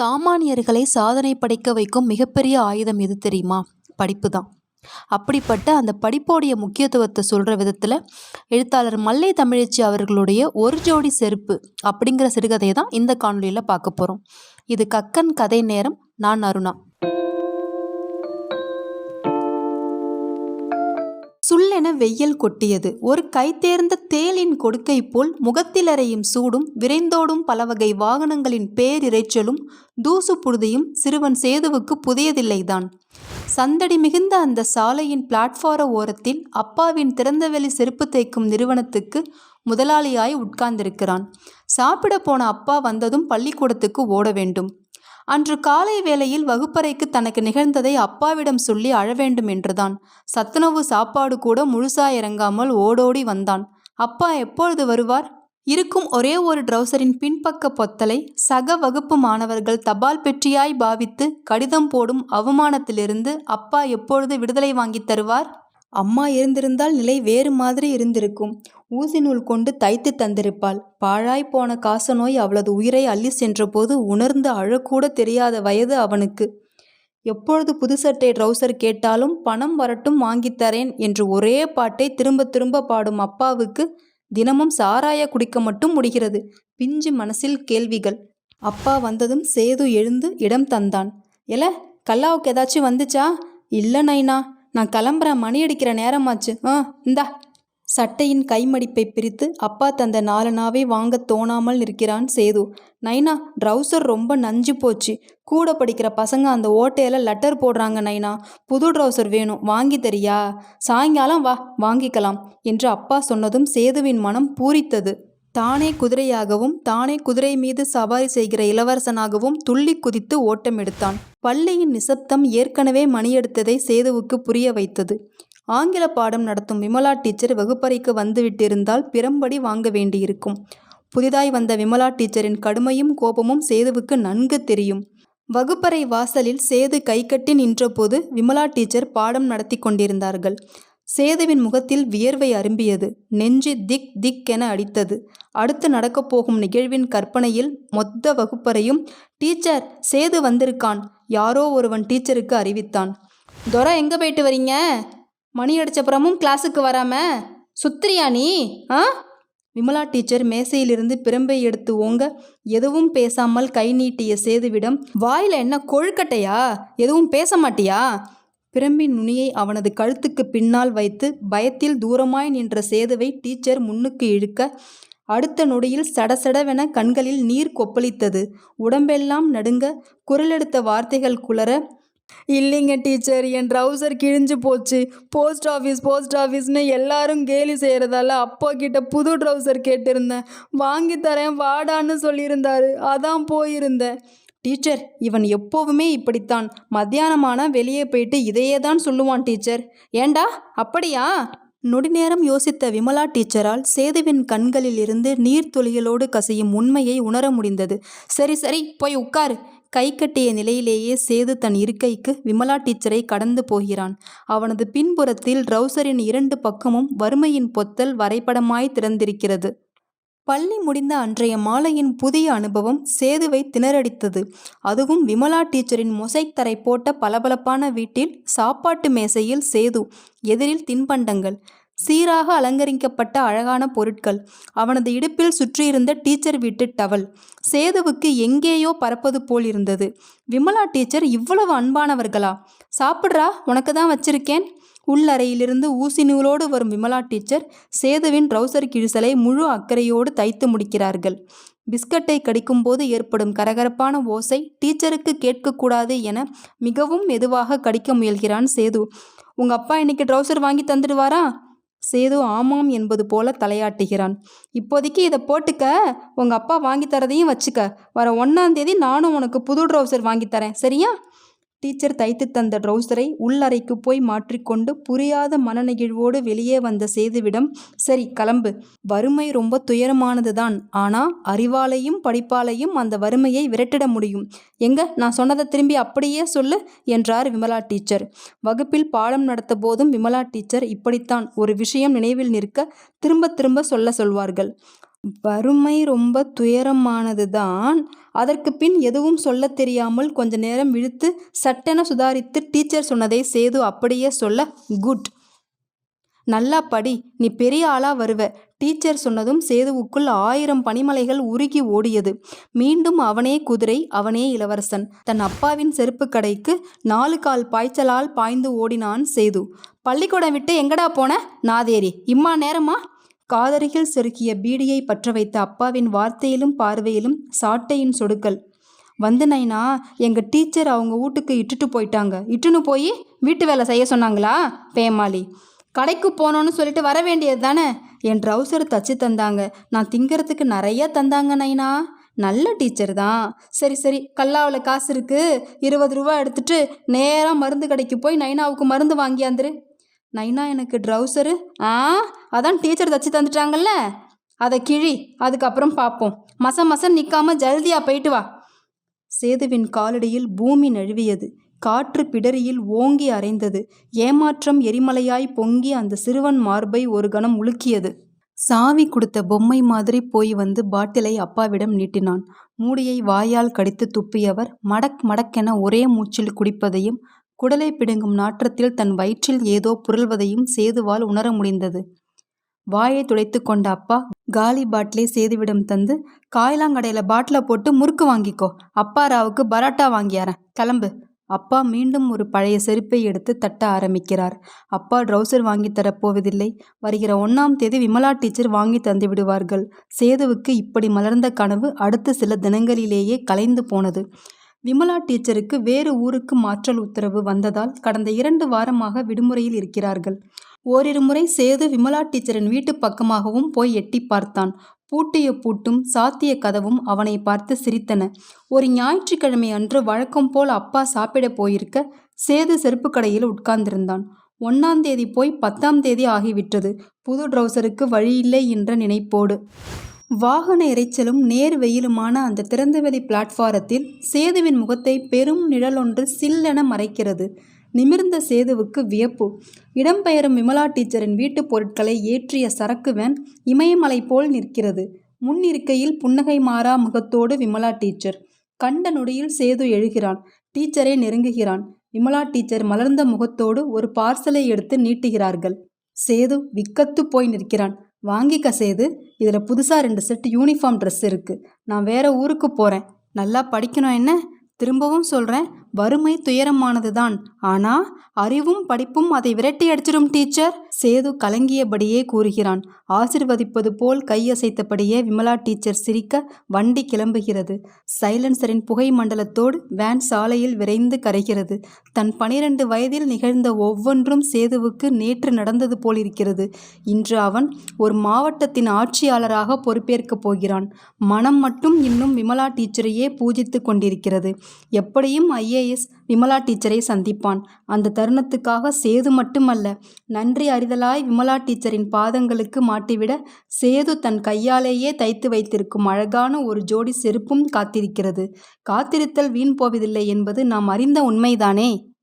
சாமானியர்களை சாதனை படைக்க வைக்கும் மிகப்பெரிய ஆயுதம் எது தெரியுமா? படிப்பு தான் அப்படிப்பட்ட அந்த படிப்போடைய முக்கியத்துவத்தை சொல்கிற விதத்தில் எழுத்தாளர் மல்லை தமிழச்சி அவர்களுடைய ஒரு ஜோடி செருப்பு அப்படிங்கிற சிறுகதையை தான் இந்த காணொலியில் பார்க்க போகிறோம் இது கக்கன் கதை நேரம். நான் அருணா. திடீரென வெயில் கொட்டியது. ஒரு கைத்தேர்ந்த தேளின் கொடுக்கை போல் முகத்திலறையும் சூடும் விரைந்தோடும் பலவகை வாகனங்களின் பேரிரைச்சலும் தூசு புழுதியும் சிறுவன் சேதுவுக்கு புதியதில்லைதான். சந்தடி மிகுந்த அந்த சாலையின் பிளாட்ஃபார ஓரத்தில் அப்பாவின் திறந்தவெளி செருப்பு தைக்கும் நிறுவனத்துக்கு முதலாளியாய் உட்கார்ந்திருக்கிறான். சாப்பிட போன அப்பா வந்ததும் பள்ளிக்கூடத்துக்கு ஓட வேண்டும். அன்று காலை வேளையில் வகுப்பறைக்கு தனக்கு நிகழ்ந்ததை அப்பாவிடம் சொல்லி அழ வேண்டும் என்றுதான். சத்துணவு சாப்பாடு கூட முழுசா இறங்காமல் ஓடோடி வந்தான். அப்பா எப்பொழுது வருவார்? இருக்கும் ஒரே ஒரு ட்ரௌசரின் பின்பக்க பொத்தலை சக வகுப்பு மாணவர்கள் தபால் பெற்றியாய் பாவித்து கடிதம் போடும் அவமானத்திலிருந்து அப்பா எப்பொழுது விடுதலை வாங்கித் தருவார்? அம்மா இருந்திருந்தால் நிலை வேறு மாதிரி இருந்திருக்கும். ஊசி நூல் கொண்டு தைத்து தந்திருப்பாள். பாழாய் போன காசநோய் அவளது உயிரை அள்ளி சென்றபோது உணர்ந்து அழக்கூட தெரியாத வயது அவனுக்கு. எப்பொழுது புது ட்ரௌசர் கேட்டாலும் பணம் வரட்டும் வாங்கித் தரேன் என்று ஒரே பாட்டை திரும்ப திரும்ப பாடும் அப்பாவுக்கு தினமும் சாராய குடிக்க மட்டும் முடிகிறது. பிஞ்சு மனசில் கேள்விகள். அப்பா வந்ததும் சேது எழுந்து இடம் தந்தான். எல கல்லாவுக்கு ஏதாச்சும் வந்துச்சா? இல்லை நைனா. நான் கிளம்புறேன். மணி அடிக்கிற நேரமாச்சு. ஆ இந்தா. சட்டையின் கைமடிப்பை பிரித்து அப்பா தந்த நாலனாவே வாங்க தோணாமல் நிற்கிறான் சேது. நைனா ட்ரௌசர் ரொம்ப நஞ்சு போச்சு. கூட படிக்கிற பசங்க அந்த ஓட்டையில் லெட்டர் போடுறாங்க நைனா. புது ட்ரௌசர் வேணும். வாங்கி தரியா? சாயங்காலம் வா வாங்கிக்கலாம் என்று அப்பா சொன்னதும் சேதுவின் மனம் பூரித்தது. தானே குதிரையாகவும் தானே குதிரை மீது சவாரி செய்கிற இளவரசனாகவும் துள்ளி குதித்து ஓட்டம் எடுத்தான். பள்ளியின் நிசப்தம் ஏற்கனவே மணியெடுத்ததை சேதுவுக்கு புரிய வைத்தது. ஆங்கில பாடம் நடத்தும் விமலா டீச்சர் வகுப்பறைக்கு வந்துவிட்டிருந்தால் பிறம்படி வாங்க வேண்டியிருக்கும். புதிதாய் வந்த விமலா டீச்சரின் கடுமையும் கோபமும் சேதுவுக்கு நன்கு தெரியும். வகுப்பறை வாசலில் சேது கைகட்டி நின்றபோது விமலா டீச்சர் பாடம் நடத்தி கொண்டிருந்தார்கள். சேதுவின் முகத்தில் வியர்வை அரும்பியது. நெஞ்சு திக் திக் என அடித்தது. அடுத்து நடக்கப் போகும் நிகழ்வின் கற்பனையில் மொத்த வகுப்பறையும் டீச்சர் சேது வந்திருக்கான். யாரோ ஒருவன் டீச்சருக்கு அறிவித்தான். துரை எங்கே போயிட்டு வரீங்க? மணி அடித்தப்புறமும் கிளாஸுக்கு வராம? சுத்திரியா நீ? ஆ? விமலா டீச்சர் மேசையிலிருந்து பிரம்பை எடுத்து ஓங்க எதுவும் பேசாமல் கை நீட்டிய சேதுவிடம் வாயில் என்ன கொழுக்கட்டையா? எதுவும் பேச மாட்டியா? பிரம்பின் நுனியை அவனது கழுத்துக்கு பின்னால் வைத்து பயத்தில் தூரமாய் நின்ற சேதுவை டீச்சர் முன்னுக்கு இழுக்க அடுத்த நொடியில் சடசடவென கண்களில் நீர் கொப்பளித்தது. உடம்பெல்லாம் நடுங்க குரலெடுத்த வார்த்தைகள் குளற இல்லைங்க டீச்சர் என் ட்ரௌசர் கிழிஞ்சு போச்சு. போஸ்ட் ஆஃபீஸ் போஸ்ட் ஆஃபீஸ்னு எல்லாரும் கேலி செய்கிறதால அப்பா கிட்ட புது ட்ரௌசர் கேட்டிருந்தேன். வாங்கி தரேன் வாடான்னு சொல்லியிருந்தாரு. அதான் போயிருந்தேன். டீச்சர் இவன் எப்போவுமே இப்படித்தான். மத்தியானமான வெளியே போயிட்டு இதையே தான் சொல்லுவான் டீச்சர். ஏண்டா அப்படியா? நொடிநேரம் யோசித்த விமலா டீச்சரால் சேதுவின் கண்களில் இருந்து நீர்த்துளிகளோடு கசியும் உண்மையை உணர முடிந்தது. சரி சரி போய் உட்காரு. கை கட்டிய நிலையிலேயே சேது தன் இருக்கைக்கு விமலா டீச்சரை கடந்து போகிறான். அவனது பின்புறத்தில் ட்ரௌசரின் இரண்டு பக்கமும் வறுமையின் பொத்தல் வரைபடமாய் திறந்திருக்கிறது. பள்ளி முடிந்த அன்றைய மாலையின் புதிய அனுபவம் சேதுவை திணறடித்தது. அதுவும் விமலா டீச்சரின் மொசைக் தரை போட்ட பளபளப்பான வீட்டில் சாப்பாட்டு மேசையில் சேது எதிரில் தின்பண்டங்கள். சீராக அலங்கரிக்கப்பட்ட அழகான பொருட்கள். அவனது இடுப்பில் சுற்றியிருந்த டீச்சர் வீட்டு டவல். சேதுவுக்கு எங்கேயோ பறப்பது போல் இருந்தது. விமலா டீச்சர் இவ்வளவு அன்பானவர்களா? சாப்பிட்றா? உனக்கு தான் வச்சிருக்கேன். உள்ளறையிலிருந்து ஊசி நூலோடு வரும் விமலா டீச்சர் சேதுவின் ட்ரௌசர் கிழிசலை முழு அக்கறையோடு தைத்து முடிக்கிறார்கள். பிஸ்கட்டை கடிக்கும்போது ஏற்படும் கரகரப்பான ஓசை டீச்சருக்கு கேட்கக்கூடாது என மிகவும் மெதுவாக கடிக்க முயல்கிறான் சேது. உங்கள் அப்பா இன்னைக்கு ட்ரௌசர் வாங்கி தந்துடுவாரா? சேது ஆமாம் என்பது போல தலையாட்டுகிறான். இப்போதைக்கு இதை போட்டுக்க உங்கள் அப்பா வாங்கி தரதையும் வச்சுக்க. வர ஒன்றாந்தேதி நானும் உனக்கு புது ட்ரௌசர் வாங்கி தரேன். சரியா? டீச்சர் தைத்து தந்த ட்ரௌசரை உள்ளறைக்கு போய் மாற்றிக்கொண்டு புரியாத மனநெகிழ்வோடு வெளியே வந்த சேதுவிடம் சரி கிளம்பு. வறுமை ரொம்ப துயரமானதுதான். ஆனா அறிவாலையும் படிப்பாலையும் அந்த வறுமையை விரட்டிட முடியும். எங்க? நான் சொன்னதை திரும்பி அப்படியே சொல்லு என்றார் விமலா டீச்சர். வகுப்பில் பாடம் நடத்த போதும் விமலா டீச்சர் இப்படித்தான் ஒரு விஷயம் நினைவில் நிற்க திரும்ப திரும்ப சொல்ல சொல்வார்கள். வறுமை ரொம்ப துயரமானது தான் அதற்கு பின் எதுவும் சொல்லத் தெரியாமல் கொஞ்ச நேரம் இழுத்து சட்டென சுதாரித்து டீச்சர் சொன்னதை சேது அப்படியே சொல்ல குட். நல்லா படி. நீ பெரிய ஆளா வருவ. டீச்சர் சொன்னதும் சேதுவுக்குள் ஆயிரம் பனிமலைகள் உருகி ஓடியது. மீண்டும் அவனே குதிரை அவனே இளவரசன். தன் அப்பாவின் செருப்பு கடைக்கு நாலு கால் பாய்ச்சலால் பாய்ந்து ஓடினான் சேது. பள்ளிக்கூடம் விட்டு எங்கடா போன? நாதேரி இம்மா நேரமா? காதருகில் செருக்கிய பீடியை பற்ற வைத்த அப்பாவின் வார்த்தையிலும் பார்வையிலும் சாட்டையின் சொடுக்கல். வந்து நைனா எங்கள் டீச்சர் அவங்க வீட்டுக்கு இட்டுட்டு போயிட்டாங்க. இட்டுன்னு போய் வீட்டு வேலை செய்ய சொன்னாங்களா பேமாலி? கடைக்கு போனோன்னு சொல்லிட்டு வர வேண்டியது தானே? என் ட்ரௌசர் தச்சு தந்தாங்க. நான் திங்கிறதுக்கு நிறைய தந்தாங்க நைனா. நல்ல டீச்சர் தான். சரி சரி கல்லாவில் காசு இருக்குது இருபது ரூபா எடுத்துட்டு நேராக மருந்து கடைக்கு போய் நைனாவுக்கு மருந்து வாங்கியாந்துரு. நைனா எனக்கு ட்ரௌசரு ஆ அதான் டீச்சர் தச்சு தந்துட்டாங்கல்ல. அதை கிழி அதுக்கப்புறம் பார்ப்போம் மச மசம் நிற்காம ஜல்தியாக போயிட்டு வா. சேதுவின் காலடியில் பூமி நழுவியது. காற்று பிடரியில் ஓங்கி அரைந்தது. ஏமாற்றம் எரிமலையாய் பொங்கி அந்த சிறுவன் மார்பை ஒரு கணம் உலுக்கியது. சாவி கொடுத்த பொம்மை மாதிரி போய் வந்து பாட்டிலை அப்பாவிடம் நீட்டினான். மூடியை வாயால் கடித்து துப்பியவர் மடக் மடக்கென ஒரே மூச்சில் குடிப்பதையும் குடலை பிடுங்கும் நாற்றத்தில் தன் வயிற்றில் ஏதோ புரள்வதையும் சேதுவால் உணர முடிந்தது. வாயை துடைத்து கொண்ட அப்பா காலி பாட்டிலே சேதுவிடம் தந்து காயலாங்கடையில் பாட்டிலை போட்டு முறுக்கு வாங்கிக்கோ. அப்பா ராவுக்கு பரோட்டா வாங்கியாரன். கிளம்பு. அப்பா மீண்டும் ஒரு பழைய செருப்பை எடுத்து தட்ட ஆரம்பிக்கிறார். அப்பா ட்ரௌசர் வாங்கி தரப்போவதில்லை வருகிற ஒன்றாம் தேதி விமலா டீச்சர் வாங்கி தந்து விடுவார்கள். சேதுவுக்கு இப்படி மலர்ந்த கனவு அடுத்த சில தினங்களிலேயே கலைந்து போனது. விமலா டீச்சருக்கு வேறு ஊருக்கு மாற்றல் உத்தரவு வந்ததால் கடந்த இரண்டு வாரமாக விடுமுறையில் இருக்கிறார்கள். ஓரிரு முறை சேது விமலா டீச்சரின் வீட்டு பக்கமாகவும் போய் எட்டி பார்த்தான். பூட்டிய பூட்டும் சாத்திய கதவும் அவனை பார்த்து சிரித்தன. ஒரு ஞாயிற்றுக்கிழமை அன்று வழக்கம் போல் அப்பா சாப்பிட போயிருக்க சேது செருப்பு கடையில் உட்கார்ந்திருந்தான். ஒன்னாம் தேதி போய் பத்தாம் தேதி ஆகிவிட்டது. புது ட்ரௌசருக்கு வழியில்லை என்ற நினைப்போடு வாகன இறைச்சலும் நேர் வெயிலுமான அந்த திறந்தவெளி பிளாட்ஃபாரத்தில் சேதுவின் முகத்தை பெரும் நிழலொன்று சில்லென மறைக்கிறது. நிமிர்ந்த சேதுவுக்கு வியப்பு. இடம்பெயரும் விமலா டீச்சரின் வீட்டுப் பொருட்களை ஏற்றிய சரக்கு வேன் இமயமலை போல் நிற்கிறது. முன் இருக்கையில் புன்னகை மாறா முகத்தோடு விமலா டீச்சர். கண்ட நொடியில் சேது எழுகிறான். டீச்சரை நெருங்குகிறான். விமலா டீச்சர் மலர்ந்த முகத்தோடு ஒரு பார்சலை எடுத்து நீட்டுகிறார்கள். சேது விக்கத்து போய் நிற்கிறான். வாங்கிக்க சேது இதில் புதுசாக ரெண்டு செட் யூனிஃபார்ம் ட்ரெஸ் இருக்குது நான் வேற ஊருக்கு போகிறேன் நல்லா படிக்கணும் என்ன? திரும்பவும் சொல்கிறேன் வறுமை துயரமானது தான் ஆனால் அறிவும் படிப்பும் அதை விரட்டி அடிச்சிடும் டீச்சர் சேது கலங்கியபடியே கூறுகிறான். ஆசிர்வதிப்பது போல் கையசைத்தபடியே விமலா டீச்சர் சிரிக்க வண்டி கிளம்புகிறது. சைலன்சரின் புகை மண்டலத்தோடு வேன் சாலையில் விரைந்து கரைகிறது. தன் பனிரெண்டு வயதில் நிகழ்ந்த ஒவ்வொன்றும் சேதுவுக்கு நேற்று நடந்தது போலிருக்கிறது. இன்று அவன் ஒரு மாவட்டத்தின் ஆட்சியாளராக பொறுப்பேற்கப் போகிறான். மனம் மட்டும் இன்னும் விமலா டீச்சரையே பூஜித்து கொண்டிருக்கிறது. எப்படியும் ஐஏஎஸ் விமலா டீச்சரை சந்திப்பான். அந்த தருணத்துக்காக சேது மட்டுமல்ல நன்றி அறிதலாய் விமலா டீச்சரின் பாதங்களுக்கு மாட்டிவிட சேது தன் கையாலேயே தைத்து வைத்திருக்கும் அழகான ஒரு ஜோடி செருப்பும் காத்திருக்கிறது. காத்திருத்தல் வீண் போவதில்லை என்பது நாம் அறிந்த உண்மைதானே?